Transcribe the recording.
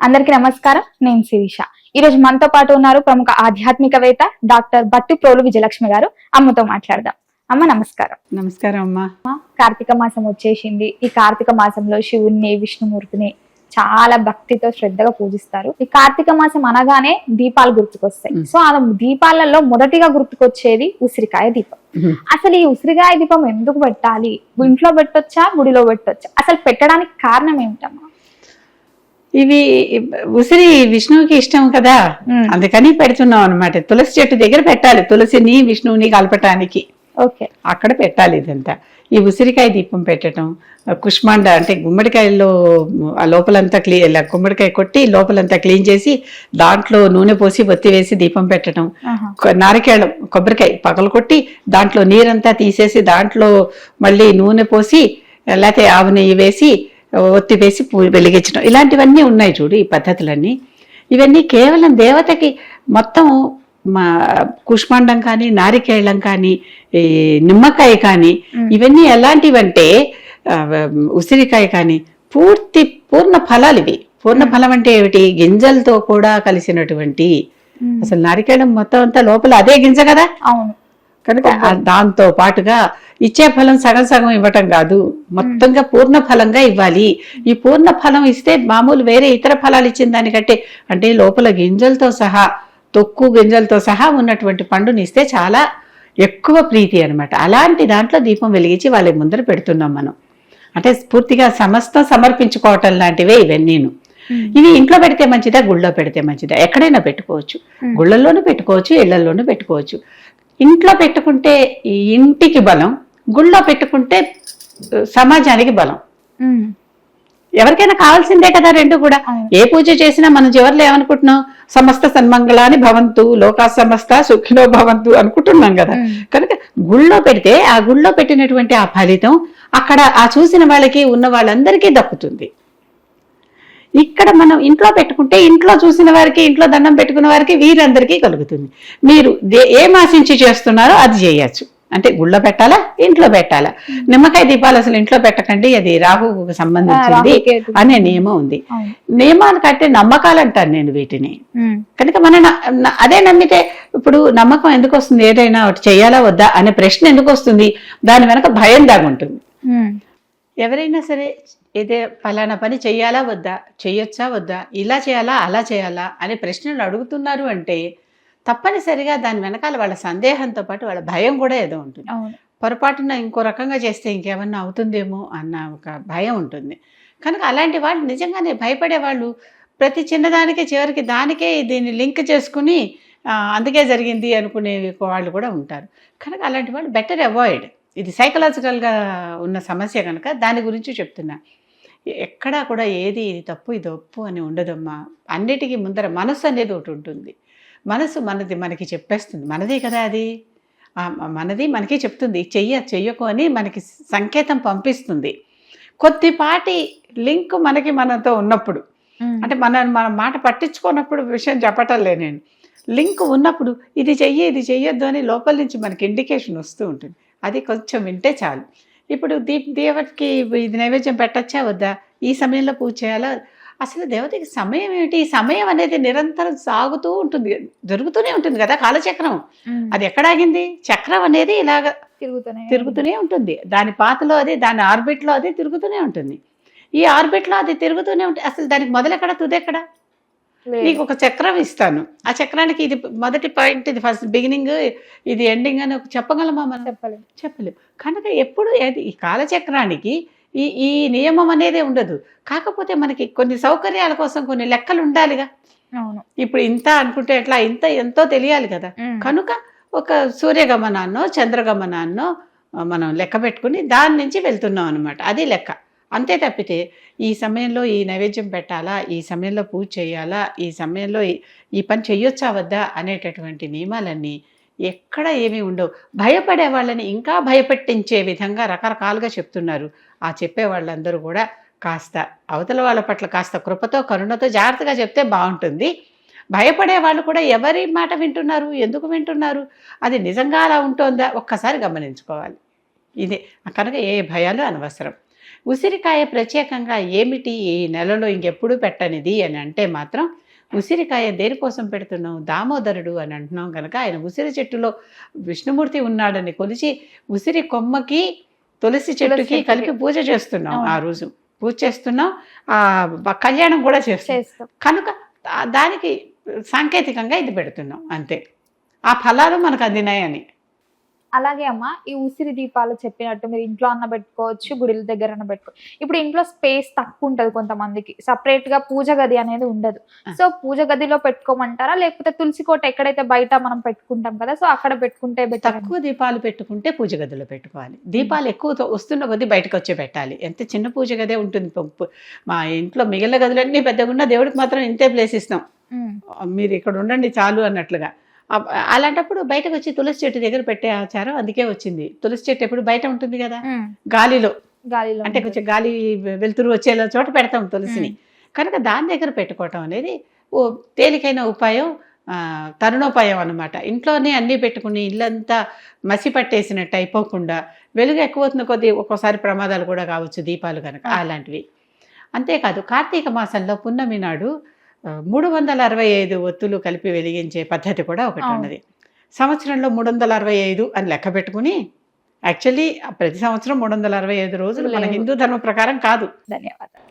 అందరికీ నమస్కారం. నేను శిరీష. ఈ రోజు మనతో పాటు ఉన్నారు ప్రముఖ ఆధ్యాత్మికవేత్త డాక్టర్ బట్టి ప్రోలు విజయలక్ష్మి గారు. అమ్మతో మాట్లాడదాం. అమ్మ నమస్కారం. నమస్కారం అమ్మా. కార్తీక మాసం వచ్చేసింది. ఈ కార్తీక మాసంలో శివుణ్ణి విష్ణుమూర్తిని చాలా భక్తితో శ్రద్ధగా పూజిస్తారు. ఈ కార్తీక మాసం అనగానే దీపాలు గుర్తుకొస్తాయి. సో ఆ దీపాలలో మొదటిగా గుర్తుకొచ్చేది ఉసిరికాయ దీపం. అసలు ఈ ఉసిరికాయ దీపం ఎందుకు పెట్టాలి? ఇంట్లో పెట్టొచ్చా? గుడిలో పెట్టొచ్చా? అసలు పెట్టడానికి కారణం ఏమిటమ్మా? ఇవి ఉసిరి విష్ణువుకి ఇష్టం కదా. అందుకని పెడుతున్నాం అనమాట తులసి చెట్టు దగ్గర పెట్టాలి. తులసిని విష్ణువుని కలపటానికి. ఓకే. అక్కడ పెట్టాలి ఇదంతా. ఈ ఉసిరికాయ దీపం పెట్టడం కుష్మాండ అంటే గుమ్మడికాయల్లో ఆ లోపలంతా క్లీన్ గుమ్మడికాయ కొట్టి లోపలంతా క్లీన్ చేసి దాంట్లో నూనె పోసి ఒత్తి వేసి దీపం పెట్టడం. నారికేళం కొబ్బరికాయ పగలు కొట్టి దాంట్లో నీరంతా తీసేసి దాంట్లో మళ్ళీ నూనె పోసి లేకపోతే ఆవు నెయ్యి వేసి ఒత్తి వేసి పూ- వెలిగించడం. ఇలాంటివన్నీ ఉన్నాయి చూడు ఈ పద్ధతులన్నీ. ఇవన్నీ కేవలం దేవతకి మొత్తం మా కుష్మాండం కానీ నారికేళం కానీ ఈ నిమ్మకాయ కానీ. ఇవన్నీ ఎలాంటివంటే ఉసిరికాయ కానీ పూర్తి పూర్ణ ఫలాలు ఇవి. పూర్ణ ఫలం అంటే ఏమిటి? గింజలతో కూడా కలిసినటువంటి. అసలు నారికేళం మొత్తం అంతా లోపల అదే గింజ కదా? అవును. కనుక దాంతో పాటుగా ఇచ్చే ఫలం సగం సగం ఇవ్వటం కాదు. మొత్తంగా పూర్ణ ఫలంగా ఇవ్వాలి. ఈ పూర్ణ ఫలం ఇస్తే మామూలు వేరే ఇతర ఫలాలు ఇచ్చిన దానికంటే అంటే లోపల గింజలతో సహా తొక్కు గింజలతో సహా ఉన్నటువంటి పండుని ఇస్తే చాలా ఎక్కువ ప్రీతి అన్నమాట. అలాంటి దాంట్లో దీపం వెలిగించి వాళ్ళ ముందర పెడుతున్నాం మనం. అంటే పూర్తిగా సమస్తం సమర్పించుకోవటం లాంటివే ఇవన్నీను. ఇవి ఇంట్లో పెడితే మంచిదా గుళ్ళో పెడితే మంచిదా? ఎక్కడైనా పెట్టుకోవచ్చు. గుళ్ళల్లోనూ పెట్టుకోవచ్చు ఇళ్ళలోనూ పెట్టుకోవచ్చు. ఇంట్లో పెట్టుకుంటే ఇంటికి బలం గుళ్ళో పెట్టుకుంటే సమాజానికి బలం. ఎవరికైనా కావాల్సిందే కదా రెండు కూడా. ఏ పూజ చేసినా మనం చివరిలో ఏమనుకుంటున్నాం సమస్త సన్మంగళాని భవంతు లోకా సమస్త సుఖినో భవంతు అనుకుంటున్నాం కదా. కనుక గుళ్ళో పెడితే ఆ గుళ్ళో పెట్టినటువంటి ఆ ఫలితం అక్కడ ఆ చూసిన వాళ్ళకి ఉన్న వాళ్ళందరికీ దక్కుతుంది ఇక్కడ మనం ఇంట్లో పెట్టుకుంటే ఇంట్లో చూసిన వారికి ఇంట్లో దండం పెట్టుకున్న వారికి వీరందరికీ కలుగుతుంది. మీరు ఏం ఆశించి చేస్తున్నారో అది చేయొచ్చు. అంటే గుళ్ళో పెట్టాలా? ఇంట్లో పెట్టాలా? నిమ్మకాయ దీపాలు అసలు ఇంట్లో పెట్టకండి అది రాహుకు సంబంధించింది. అనే నియమం ఉంది. నియమాలు కంటే నమ్మకాలు అంటాను నేను వీటిని. కనుక మన అదే నమ్మితే ఇప్పుడు నమ్మకం ఎందుకు వస్తుంది? ఏదైనా ఒకటి చేయాలా వద్దా అనే ప్రశ్న ఎందుకు వస్తుంది? దాని వెనక భయం దాగుంటుంది. ఎవరైనా సరే ఇదే ఫలానా పని చెయ్యాలా వద్దా? చెయ్యొచ్చా వద్దా? ఇలా చేయాలా? అలా చేయాలా? అనే ప్రశ్నలు అడుగుతున్నారు అంటే తప్పనిసరిగా దాని వెనకాల వాళ్ళ సందేహంతో పాటు వాళ్ళ భయం కూడా ఏదో ఉంటుంది. పొరపాటున ఇంకో రకంగా చేస్తే ఇంకేమన్నా అవుతుందేమో అన్న ఒక భయం ఉంటుంది. కనుక అలాంటి వాళ్ళు నిజంగానే భయపడే వాళ్ళు ప్రతి చిన్నదానికి చివరికి దానికే దీన్ని లింక్ చేసుకుని అందుకే జరిగింది అనుకునే వాళ్ళు కూడా ఉంటారు. కనుక అలాంటి వాళ్ళు బెటర్ అవాయిడ్. ఇది సైకలాజికల్గా ఉన్న సమస్య కనుక దాని గురించి చెప్తున్నా. ఎక్కడా కూడా ఏది ఇది తప్పు ఇది ఒప్పు అని ఉండదమ్మా. అన్నిటికీ ముందర మనసు అనేది ఒకటి ఉంటుంది. మనసు మనది మనకి చెప్పేస్తుంది. మనదే కదా అది. మనది మనకి చెప్తుంది. చెయ్య చెయ్యకు అని మనకి సంకేతం పంపిస్తుంది. కొద్దిపాటి లింక్ మనకి మనతో ఉన్నప్పుడు. అంటే మన మన మాట పట్టించుకున్నప్పుడు విషయం చెప్పటం లే నేను. లింక్ ఉన్నప్పుడు ఇది చెయ్యి ఇది చెయ్యొద్దు అని లోపల నుంచి మనకి ఇండికేషన్ వస్తూ ఉంటుంది. అది కొంచెం వింటే చాలు. ఇప్పుడు దీప్ దేవతకి ఇది నైవేద్యం పెట్టచ్చా వద్దా? ఈ సమయంలో పూజ చేయాలా? అసలు దేవతకి సమయం ఏమిటి? ఈ సమయం అనేది నిరంతరం సాగుతూ ఉంటుంది. జరుగుతూనే ఉంటుంది కదా కాలచక్రం. అది ఎక్కడ ఆగింది? చక్రం అనేది ఇలాగ తిరుగుతూనే తిరుగుతూనే ఉంటుంది. దాని పాతలో అది దాని ఆర్బిట్లో అది తిరుగుతూనే ఉంటుంది. ఈ ఆర్బిట్లో అది తిరుగుతూనే ఉంటుంది అసలు దానికి మొదలెక్కడ తుదెక్కడ. నీకు ఒక చక్రం ఇస్తాను. ఆ చక్రానికి ఇది మొదటి పాయింట్ ఇది ఫస్ట్ బిగినింగ్ ఇది ఎండింగ్ అని ఒక చెప్పగలమా మనం? చెప్పలేదు చెప్పలేం. కనుక ఎప్పుడు ఈ కాలచక్రానికి ఈ ఈ నియమం అనేది ఉండదు. కాకపోతే మనకి కొన్ని సౌకర్యాల కోసం కొన్ని లెక్కలు ఉండాలిగా. అవును. ఇప్పుడు ఇంత అనుకుంటే ఎట్లా? ఇంత ఎంతో తెలియాలి కదా. కనుక ఒక సూర్యగమనాన్నో చంద్రగమనాన్నో మనం లెక్క పెట్టుకుని దాని నుంచి వెళ్తున్నాం అనమాట అది లెక్క. అంతే తప్పితే ఈ సమయంలో ఈ నైవేద్యం పెట్టాలా? ఈ సమయంలో పూజ చేయాలా? ఈ సమయంలో ఈ- పని చెయ్యొచ్చా వద్దా? అనేటటువంటి నియమాలన్నీ ఎక్కడ ఏమీ ఉండవు. భయపడే వాళ్ళని ఇంకా భయపెట్టించే విధంగా రకరకాలుగా చెప్తున్నారు. ఆ చెప్పే వాళ్ళందరూ కూడా కాస్త అవతల వాళ్ళ పట్ల కాస్త కృపతో కరుణతో జాగ్రత్తగా చెప్తే బాగుంటుంది. భయపడే వాళ్ళు కూడా ఎవరి మాట వింటున్నారు? ఎందుకు వింటున్నారు? అది నిజంగా అలా ఉంటుందా? ఒక్కసారి గమనించుకోవాలి. ఇదే కనుక ఏ భయాలు అనవసరం. ఉసిరికాయ ప్రత్యేకంగా ఏమిటి? ఈ నెలలో ఇంకెప్పుడు పెట్టనిది? అని అంటే మాత్రం ఉసిరికాయ దేనికోసం పెడుతున్నాం దామోదరుడు అని అంటున్నాం కనుక ఆయన ఉసిరి చెట్టులో విష్ణుమూర్తి ఉన్నాడని కొలిచి ఉసిరి కొమ్మకి తులసి చెట్టుకి. కలిపి పూజ చేస్తున్నాం. ఆ రోజు. పూజ చేస్తున్నాం. ఆ కళ్యాణం కూడా చేస్తాం. కనుక దానికి సాంకేతికంగా ఇది పెడుతున్నాం. అంతే. ఆ ఫలాలు మనకు అందినాయని. అలాగే అమ్మ ఈ ఉసిరి దీపాలు చెప్పినట్టు మీరు ఇంట్లో అన్న పెట్టుకోవచ్చు గుడిల దగ్గర అన్న పెట్టుకోవచ్చు ఇప్పుడు ఇంట్లో స్పేస్ తక్కువ ఉంటది కొంతమందికి. సపరేట్గా పూజ గది అనేది ఉండదు. సో పూజ గదిలో పెట్టుకోమంటారా? లేకపోతే తులసి కోట ఎక్కడైతే బయట మనం పెట్టుకుంటాం కదా సో అక్కడ పెట్టుకుంటే తక్కువ దీపాలు పెట్టుకుంటే పూజ గదిలో పెట్టుకోవాలి. దీపాలు ఎక్కువ వస్తున్న కొద్దీ బయటకు వచ్చే పెట్టాలి. ఎంత చిన్న పూజ గదే ఉంటుంది. మా ఇంట్లో మిగిలిన గదులన్నీ పెద్దగా ఉన్నా దేవుడికి మాత్రం ఇంతే ప్లేస్ ఇస్తాం. మీరు ఇక్కడ ఉండండి చాలు అన్నట్లుగా. అలాంటప్పుడు బయటకు వచ్చి తులసి చెట్టు దగ్గర పెట్టే ఆచారం అందుకే వచ్చింది. తులసి చెట్టు ఎప్పుడు బయట ఉంటుంది కదా? గాలిలో. గాలిలో అంటే కొంచెం గాలి వెలుతురు వచ్చేలా చోట పెడతాం తులసిని. కనుక దాని దగ్గర పెట్టుకోవటం అనేది ఓ తేలికైన ఉపాయం తరుణోపాయం అన్నమాట. ఇంట్లోనే అన్నీ పెట్టుకుని ఇల్లంతా మసి పట్టేసినట్టు అయిపోకుండా వెలుగు ఎక్కువ అవుతున్న కొద్దీ ఒక్కోసారి ప్రమాదాలు కూడా కావచ్చు దీపాలు కనుక. అలాంటివి. అంతేకాదు కార్తీక మాసంలో పున్నమి నాడు మూడు వందల అరవై ఐదు ఒత్తులు కలిపి వెలిగించే పద్ధతి కూడా ఒకటి. ఉన్నది సంవత్సరంలో మూడు వందల అరవై ఐదు అని లెక్క పెట్టుకుని యాక్చువల్లీ ప్రతి సంవత్సరం మూడు వందల అరవై ఐదు రోజులు మన. హిందూ ధర్మ ప్రకారం కాదు ధన్యవాదాలు